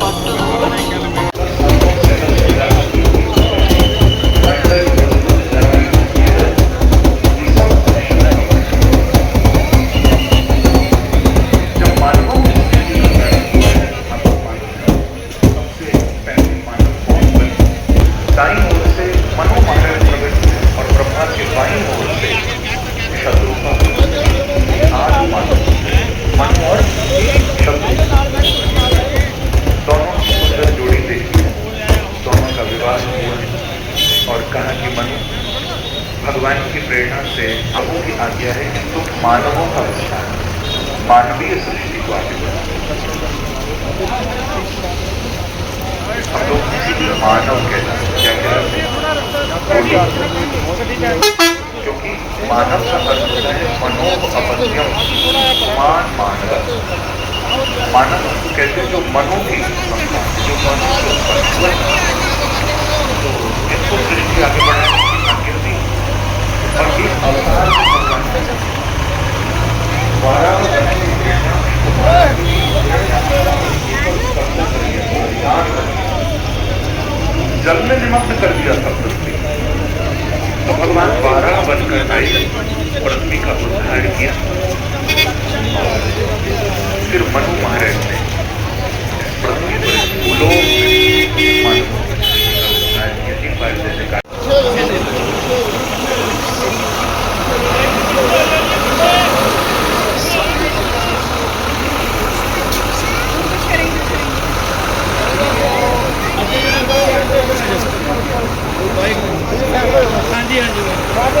পাঠ कि मनु भगवान की प्रेरणा से प्रभु की आज्ञा है कि तुम मानवों का विस्तार मानवीय सृष्टि को आगे बढ़ाओ। हम लोग मानव कहते हैं, क्या कहते हैं? क्योंकि मानव का अर्थ होता है मनोभ अपत्यम मान मानव मानव कहते हैं जो मनो की जो मनो के ऊपर सृष्टि आगे बढ़ाने की और अवतार भगवान की जल में निमग्न कर दिया था पृथ्वी। तो भगवान बारह बनकर आए पृथ्वी का उद्धार किया। फिर मनु महाराज ने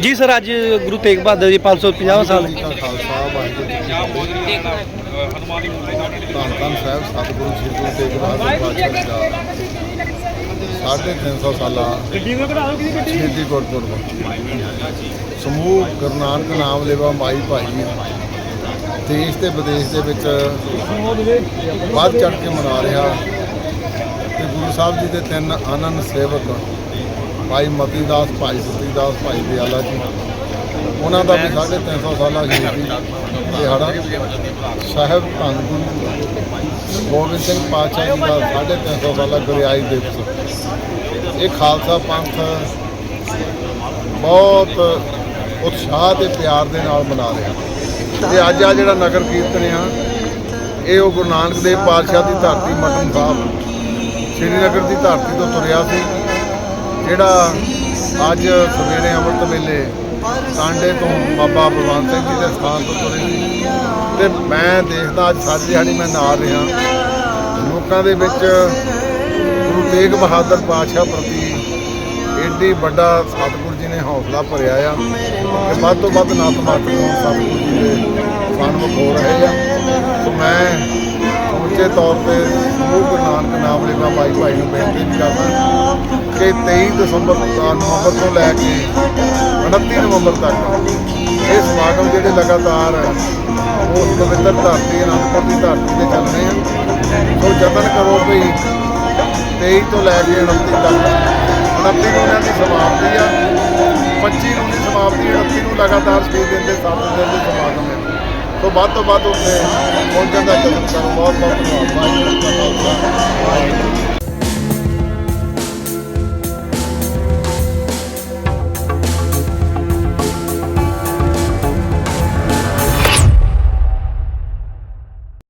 ਜੀ ਸਰ ਅੱਜ ਗੁਰੂ ਤੇਗ ਬਹਾਦਰ ਜੀ 550 ਸਾਲ ਜੀ ਕਾ ਖਾਲਸਾ ਵਾਹਿਗੁਰੂ ਜੀ ਕੀ ਫਤਿਹ ਧੰਨ ਧੰਨ ਸਾਹਿਬ ਸਤਿਗੁਰੂ ਸ੍ਰੀ ਗੁਰੂ ਤੇਗ ਬਹਾਦਰ ਜੀ ਦਾ ਸਾਢੇ ਤਿੰਨ ਸੌ ਸਾਲਾ ਸ਼ਹੀਦੀ ਗੁਰਪੁਰਬ ਸਮੂਹ ਗੁਰੂ ਨਾਨਕ ਨਾਮ ਲੇਵਾ ਮਾਈ ਭਾਈ ਦੇਸ਼ ਤੇ ਵਿਦੇਸ਼ ਦੇ ਵਿੱਚ ਵੱਧ ਚੜ ਕੇ ਮਨਾ ਰਿਹਾ ਤੇ ਗੁਰੂ ਸਾਹਿਬ ਜੀ ਦੇ ਤਿੰਨ ਆਨੰਦ ਸੇਵਕ ਭਾਈ ਮਤੀ ਦਾਸ, ਭਾਈ ਸਤੀ ਦਾਸ, ਭਾਈ ਦਿਆਲਾ ਜੀ। ਉਹਨਾਂ ਦਾ ਵੀ 350 ਸਾਲਾ ਸ਼ਹੀਦੀ ਦਿਹਾੜਾ ਸਾਹਿਬ ਧੰਨ ਗੁਰੂ ਗੋਬਿੰਦ ਸਿੰਘ ਪਾਤਸ਼ਾਹ ਜੀ ਦਾ 350 ਸਾਲਾ ਗੁਰਿਆਈ ਦਿਵਸ। ਇਹ ਖਾਲਸਾ ਪੰਥ ਬਹੁਤ ਉਤਸ਼ਾਹ ਤੇ ਪਿਆਰ ਦੇ ਨਾਲ ਮਨਾ ਰਿਹਾ। ਤੇ ਅੱਜ ਆ ਜਿਹੜਾ ਨਗਰ ਕੀਰਤਨ ਆ, ਇਹ ਉਹ ਗੁਰੂ ਨਾਨਕ ਦੇਵ ਪਾਤਸ਼ਾਹ ਦੀ ਧਰਤੀ ਮਟਨ ਸਾਹਿਬ ਸ਼੍ਰੀਨਗਰ ਦੀ ਧਰਤੀ ਤੋਂ ਤੁਰਿਆ ਸੀ। ਜਿਹੜਾ ਅੱਜ ਸਵੇਰੇ ਅੰਮ੍ਰਿਤ ਵੇਲੇ ਕਾਂਡੇ ਤੋਂ ਬਾਬਾ ਬਲਵੰਤ ਸਿੰਘ ਜੀ ਦੇ ਸਥਾਨ ਤੋਂ ਤੁਰੇ ਸੀ। ਤੇ ਮੈਂ ਦੇਖਦਾ ਅੱਜ ਸਾਰੀ ਦਿਹਾੜੀ ਮੈਂ ਨਾਲ ਰਿਹਾ। ਲੋਕਾਂ ਦੇ ਵਿੱਚ ਗੁਰੂ ਤੇਗ ਬਹਾਦਰ ਪਾਤਸ਼ਾਹ ਪ੍ਰਤੀ ਏਡੀ ਵੱਡਾ ਸਤਿਗੁਰੂ ਜੀ ਨੇ ਹੌਸਲਾ ਭਰਿਆ ਆ। ਕਿ ਵੱਧ ਤੋਂ ਵੱਧ ਨਤਮਸਤਕ ਨੂੰ ਸਤਿਗੁਰੂ ਜੀ ਦੇ ਸਨਮੁਖ ਹੋ ਰਹੇ ਆ। ਸੋ ਮੈਂ ਸਮੁੱਚੇ ਤੌਰ ਤੇ ਸਮੂਹ ਗੁਰੂ ਨਾਨਕ ਨਾਮ ਲੈਵਾ ਭਾਈ ਭਾਈ ਨੂੰ ਬੇਨਤੀ ਵੀ ਕਰਦਾ। ਕਿ 23 ਦਸੰਬਰ ਦਾ ਨਵੰਬਰ ਤੋਂ ਲੈ ਕੇ 29 ਨਵੰਬਰ ਤੱਕ ਇਹ ਸਮਾਗਮ ਜਿਹੜੇ ਲਗਾਤਾਰ ਉਸ ਪਵਿੱਤਰ ਧਰਤੀ ਅਨੰਦਪੁਰ ਦੀ ਧਰਤੀ ਤੇ ਚੱਲ ਰਹੇ ਆ। ਸੋ ਯਤਨ ਕਰੋ ਵੀ 23 ਤੋਂ ਲੈ ਕੇ 29 ਤੱਕ 29 ਨੂੰ ਇਹਨਾਂ ਦੀ ਸਮਾਪਤੀ ਆ 25 ਨੂੰ ਦੀ ਸਮਾਪਤੀ 29 ਨੂੰ ਲਗਾਤਾਰ 6 ਦਿਨ ਦੇ 7 ਦਿਨ ਦੇ ਸਮਾਗਮ ਹੈ ਸੋ ਵੱਧ ਤੋਂ ਵੱਧ ਉੱਥੇ ਪਹੁੰਚਣ ਦਾ ਯਤਨ ਕਰੋ। ਬਹੁਤ ਬਹੁਤ ਧੰਨਵਾਦ। ਵਾਹਿਗੁਰੂ ਜੀ ਕਾ ਖਾਲਸਾ।